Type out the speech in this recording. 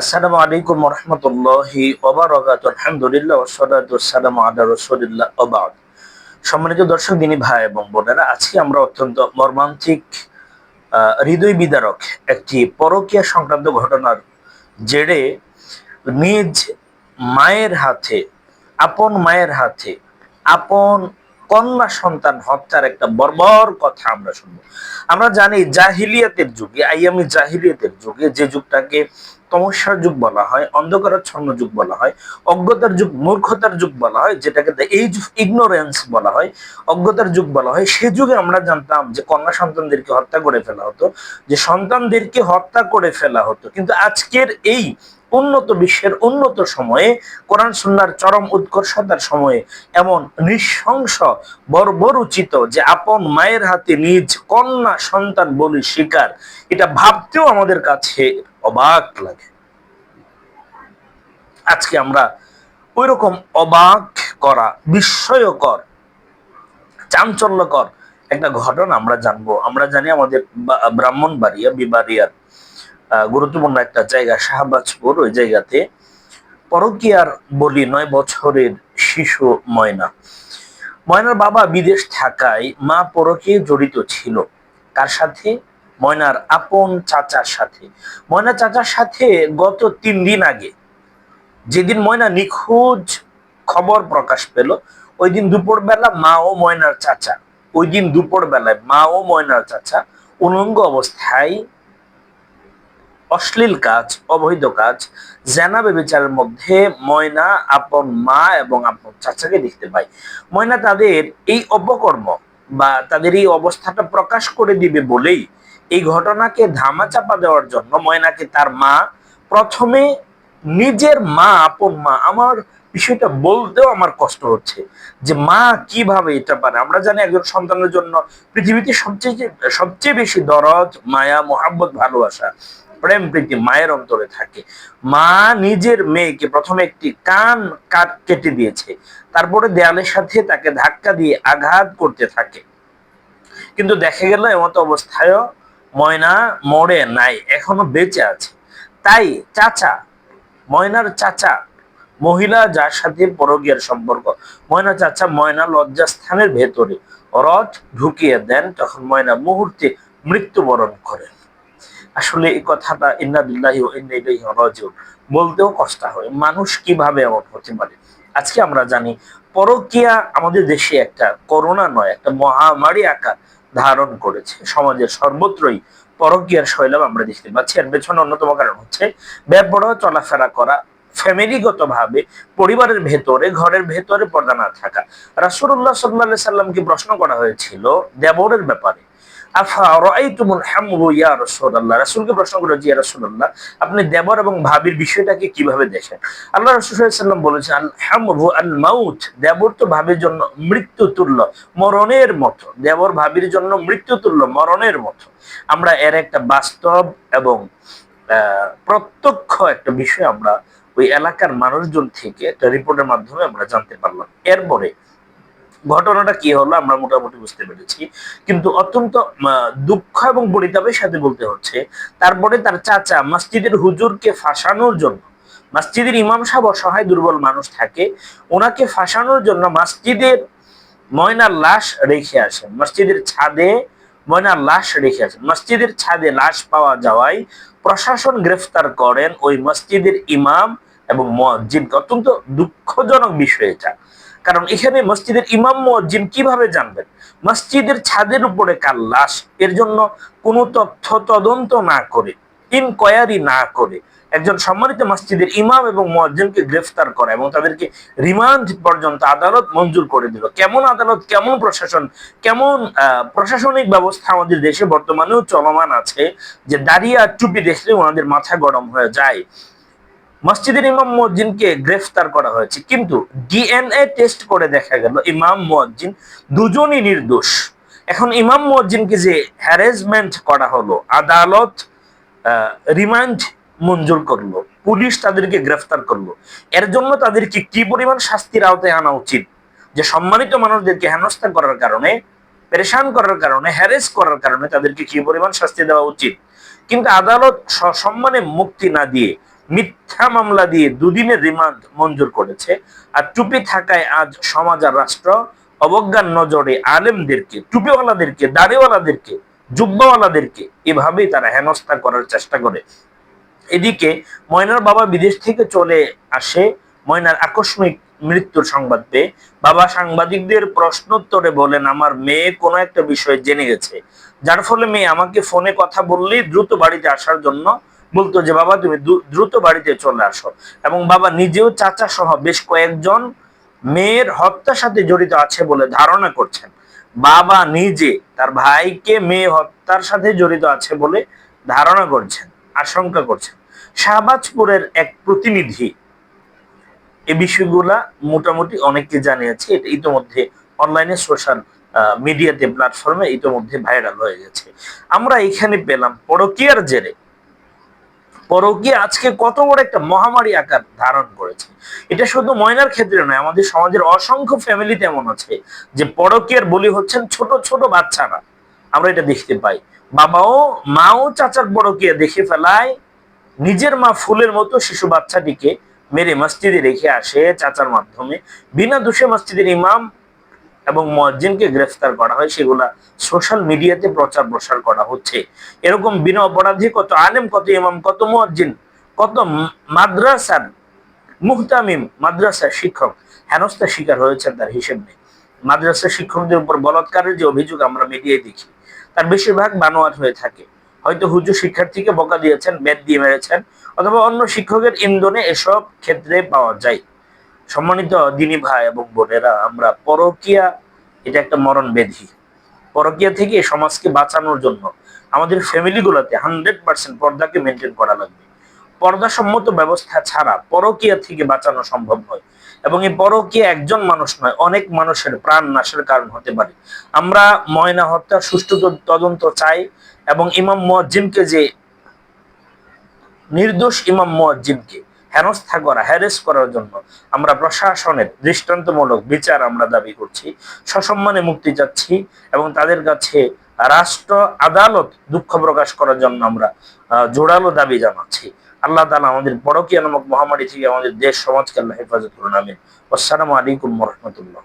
আসসালামু আলাইকুম রহমতুল্লাহি ওবারকাত আলহামদুলিল্লাহ ওসলাতু আসসালামু আলা রাসূলিল্লাহ ওবাদ সম্মানিত দর্শক, দিনী ভাই এবং বোনেরা, আজকে আমরা অত্যন্ত মর্মান্তিক হৃদয় বিদারক একটি পরকীয়া সংক্রান্ত ঘটনার জেরে নিজ মায়ের হাতে, আপন মায়ের হাতে, আপন কন্যা সন্তান হত্যার একটা বর্বর কথা আমরা শুনব। আমরা জানি জাহিলিয়াতের যুগে, আইয়ামি জাহিলিয়াতের যুগে যে যুগটাকে তমস্যার যুগ বলা হয়, অন্ধকারাচ্ছন্ন যুগ বলা হয়, অজ্ঞতার যুগ, মূর্খতার যুগ বলা হয়, যেটাকে অফ ইগনোরেন্স বলা হয়, অজ্ঞতার যুগ বলা হয়। সে যুগে আমরা জানতাম যে কন্যা সন্তানদেরকে হত্যা করে ফেলা হতো, যে সন্তানদেরকে হত্যা করে ফেলা হতো। কিন্তু আজকের এই উন্নত বিশ্বের উন্নত সময়ে, কোরআন, সুন্নার চরম উৎকর্ষতার সময়ে এমন নৃশংস, বর্বরুচিত যে আপন মায়ের হাতে নিজ কন্যা সন্তান বলি শিকার, এটা ভাবতেও আমাদের কাছে অবাক লাগে। আজকে আমরা ওই রকম অবাক করা, বিস্ময়কর, চাঞ্চল্যকর একটা ঘটনা আমরা জানব। আমরা জানি আমাদের বা- ব্রাহ্মণবাড়িয়া, বিবাড়িয়ার গুরুত্বপূর্ণ একটা জায়গা, শাহবাজপুর, ওই জায়গাতে। পরকিয়ার বলি নয় বছরের শিশু ময়না। ময়নার বাবা বিদেশ থাকায় মা পরকীয় জড়িত ছিল। কার সাথে ময়নার আপন চাচার সাথে। ময়না চাচার সাথে গত তিন দিন আগে, যেদিন ময়না নিখোঁজ খবর প্রকাশ পেল, ওই দিন দুপুরবেলা মা ও ময়নার চাচা, ওই দিন দুপুর বেলায় মা ও ময়নার চাচা উলঙ্গ অবস্থায় অশ্লীল কাজ, অবৈধ কাজ জেনাবে বিচারের মধ্যে ময়না আপন মা এবং আপন চাচাকে দেখতে পায়। ময়না তাদের এই অপকর্ম বা তাদের এই অবস্থাটা প্রকাশ করে দিবে বলেই এই ঘটনাকে ধামাচাপা দেওয়ার জন্য ময়নাকে তার মা প্রথমে নিজের মা আপন মা, আমার বিষয়টা বলতেও আমার কষ্ট হচ্ছে যে মা কীভাবে এটা পারে। আমরা জানি একজন সন্তানের জন্য পৃথিবীতে সবচেয়ে সবচেয়ে বেশি দরদ, মায়া মোহাম্মত ভালোবাসা। প্রেম প্রীতি মায়ের অন্তরে থাকে। মা নিজের মেয়েকে প্রথমে একটি কান কাট দিয়েছে। তারপরে দেয়ালের সাথে তাকে ধাক্কা দিয়ে আঘাত করতে থাকে। কিন্তু দেখা গেল এমতো অবস্থায়ও ময়না মরে নাই, এখনও বেঁচে আছে। তাই চাচা, ময়নার চাচা, মহিলা যার সাথে পরগিয়ার সম্পর্ক, ময়না চাচা ময়না লজ্জাস্থানের ভেতরে। রথ ঢুকিয়ে দেন, তখন ময়না মুহূর্তে মৃত্যুবরণ করেন আসলে এই কথাটা ইন্না বিল্লাহি ও ইন্না ইলাইহি রাজিউন বলতেও কষ্ট হয়। মানুষ কীভাবে এমন হতে পারে? আজকে আমরা জানি, পরকিয়া আমাদের দেশে একটা করোনা নয়, একটা মহামারী আকার ধারণ করেছে। সমাজের সর্বত্রই পরকিয়ার শৈলাভ আমরা দেখতে পাচ্ছি। এর পেছনে অন্যতম কারণ হচ্ছে ব্যাপড়া চলাফেরা করা ফ্যামিলিগত ভাবে পরিবারের ভেতরে, ঘরের ভেতরে পর্দা না থাকা। রাসূলুল্লাহ সাল্লাল্লাহু সাল্লামকে প্রশ্ন করা হয়েছিল দেবরের ব্যাপারে। আপনি দেবর এবং ভাবির বিষয়টাকে কীভাবে দেখেন? আল্লাহ রাসূল বলেছেন হামরু আল মাউত দেবর তো ভাবির জন্য মৃত্যু তুল্য, মরণের মতো। দেবর ভাবির জন্য মৃত্যু তুল্য, মরণের মতো। আমরা এর একটা বাস্তব এবং প্রত্যক্ষ একটা বিষয় আমরা ওই এলাকার মানুষজন থেকে একটা রিপোর্টের মাধ্যমে আমরা জানতে পারলাম। এরপরে ঘটনাটা কি হলো আমরা মোটামুটি বুঝতে পেরেছি। কিন্তু অত্যন্ত দুঃখ এবং পরিতাপের সাথে বলতে হচ্ছে, তারপরে তার চাচা মসজিদের হুজুরকে ফাঁসানোর জন্য, মসজিদের ইমাম সাহেব অসহায় দুর্বল মানুষ থাকে, ওনাকে ফাঁসানোর জন্য মসজিদের ময়নার লাশ রেখে আসেন, মসজিদের ছাদে ময়নার লাশ রেখে আসেন। মসজিদের ছাদে লাশ পাওয়া যাওয়ায় প্রশাসন গ্রেফতার করেন ওই মসজিদের ইমাম এবং মসজিদ অত্যন্ত দুঃখজনক বিষয় এটা। কারণ এখানে মসজিদের ইমাম মুয়াজ্জিন কীভাবে জানবেন? মসজিদের ছাদের উপরে কার লাশ? এর জন্য কোনো তথ্য তদন্ত না করে ইনকোয়ারি না করে একজন সম্মানিত মসজিদের ইমাম এবং মুয়াজ্জিনকে গ্রেফতার করা এবং তাদেরকে রিমান্ড পর্যন্ত আদালত মঞ্জুর করে দিল। কেমন আদালত, কেমন প্রশাসন, কেমন প্রশাসনিক ব্যবস্থা আমাদের দেশে বর্তমানেও চলমান আছে যে দাঁড়িয়ে আর টুপি দেখলে ওনাদের মাথা গরম হয়ে যায়। মসজিদের ইমাম মুয়াজ্জিনকে গ্রেফতার করা হয়েছে। কিন্তু ডিএনএ টেস্ট করে দেখা গেল, ইমাম মুয়াজ্জিন দুজনই নির্দোষ। এখন ইমাম মুয়াজ্জিনকে যে হ্যারাসমেন্ট করা হলো, আদালত রিমান্ড মঞ্জুর করল, পুলিশ তাদেরকে গ্রেফতার করল। এর জন্য তাদেরকে কি পরিমাণ শাস্তির আওতায় আনা উচিত? যে সম্মানিত মানুষদেরকে হেনস্থা করার কারণে, পেরেশান করার কারণে হ্যারেস করার কারণে তাদেরকে কি পরিমাণ শাস্তি দেওয়া উচিত? কিন্তু আদালত সসম্মানে মুক্তি না দিয়ে মিথ্যা মামলা দিয়ে দুদিনের রিমান্ড মঞ্জুর করেছে। আর টুপি থাকায় আজ সমাজ আর রাষ্ট্র অবজ্ঞার নজরে আলেমদেরকে, টুপিওয়ালাদেরকে, দাড়িওয়ালাদেরকে, জুব্বাওয়ালাদেরকে এভাবেই তারা হেনস্থা করার চেষ্টা করে। এদিকে ময়নার বাবা বিদেশ থেকে চলে আসে, ময়নার আকস্মিক মৃত্যুর সংবাদ পেয়ে। বাবা সাংবাদিকদের প্রশ্নোত্তরে বলেন, আমার মেয়ে কোনো একটা বিষয় জেনে গেছে। যার ফলে মেয়ে আমাকে ফোনে কথা বললেই দ্রুত বাড়িতে আসার জন্য বলতো যে, বাবা, তুমি দ্রুত বাড়িতে চলে আসো। এবং বাবা নিজেও চাচা সহ বেশ কয়েকজন মেয়ের হত্যার সাথে জড়িত আছে বলে ধারণা করছেন। বাবা নিজে তার ভাইকে মেয়ে হত্যার সাথে জড়িত আছে বলে ধারণা করছেন, আশঙ্কা করছেন। শাহবাজপুরের এক প্রতিনিধি এ বিষয়গুলা মোটামুটি অনেককে জানিয়েছে। এটা ইতোমধ্যে অনলাইনে সোশ্যাল মিডিয়াতে প্ল্যাটফর্মে ইতোমধ্যে ভাইরাল হয়ে গেছে। আমরা এখানে পেলাম পরকিয়ার জেরে পরকীয়া আজকে কত বড় একটা মহামারী আকার ধারণ করেছে। এটা শুধু ময়নার ক্ষেত্রে নয়, আমাদের সমাজের অসংখ্য ফ্যামিলি তেমন আছে যে পরকীয়ার বলি হচ্ছেন ছোট ছোট বাচ্চারা। আমরা এটা দেখতে পাই। বাবাও, মাও চাচার পরকীয়া দেখে ফেলায়। নিজের মা ফুলের মতো শিশু বাচ্চাটিকে মেরে মসজিদে রেখে আসে চাচার মাধ্যমে। বিনা দোষে মসজিদের ইমাম এবং মজ্জিনকে গ্রেফতার করা হয়, সেগুলা সোশ্যাল মিডিয়াতে প্রচার প্রসার করা হচ্ছে। এরকম বিনা অপরাধী কত আলেম, কত ইমাম, কত মজ্জিন, কত মাদ্রাসার মুহতামিম, মাদ্রাসার শিক্ষক হেনস্থার শিকার হয়েছেন তার হিসেব নেই। মাদ্রাসার শিক্ষকদের উপর বলাৎকারের যে অভিযোগ আমরা মিডিয়ায় দেখি, তার বেশিরভাগ বানোয়াট হয়ে থাকে। হয়তো হুজুর শিক্ষার্থীকে বকা দিয়েছেন, বেদ দিয়ে মেরেছেন, অথবা অন্য শিক্ষকের ইন্ধনে এসব ক্ষেত্রে পাওয়া যায়। সম্মানিত দিনী ভাই এবং বোনেরা, আমরা পরকিয়া এটা একটা মরণ ব্যাধি পরকিয়া থেকে সমাজকে বাঁচানোর জন্য আমাদের ফ্যামিলিগুলোতে হান্ড্রেড পার্সেন্ট পর্দাকে মেনটেন করা লাগবে। পর্দাসম্মত ব্যবস্থা ছাড়া পরকিয়া থেকে বাঁচানো সম্ভব নয়। এবং এই পরকিয়া একজন মানুষ নয়, অনেক মানুষের প্রাণ নাশের কারণ হতে পারে। আমরা ময়না হত্যার সুষ্ঠু তদন্ত চাই এবং ইমাম মুয়াজ্জিমকে যে নির্দোষ ইমাম মুয়াজ্জিমকে হেনস্থা করা হ্যারেস করার জন্য আমরা প্রশাসনের দৃষ্টান্তমূলক বিচার আমরা দাবি করছি। সসম্মানে মুক্তি চাচ্ছি এবং তাদের কাছে রাষ্ট্র আদালত দুঃখ প্রকাশ করার জন্য আমরা জোরালো দাবি জানাচ্ছি। আল্লাহ তালা আমাদের পরকীয়া নামক মহামারী থেকে আমাদের দেশ, সমাজকে আল্লাহ হেফাজত করুন, আমিন। আসসালামু আলাইকুম রহমতুল্লাহ।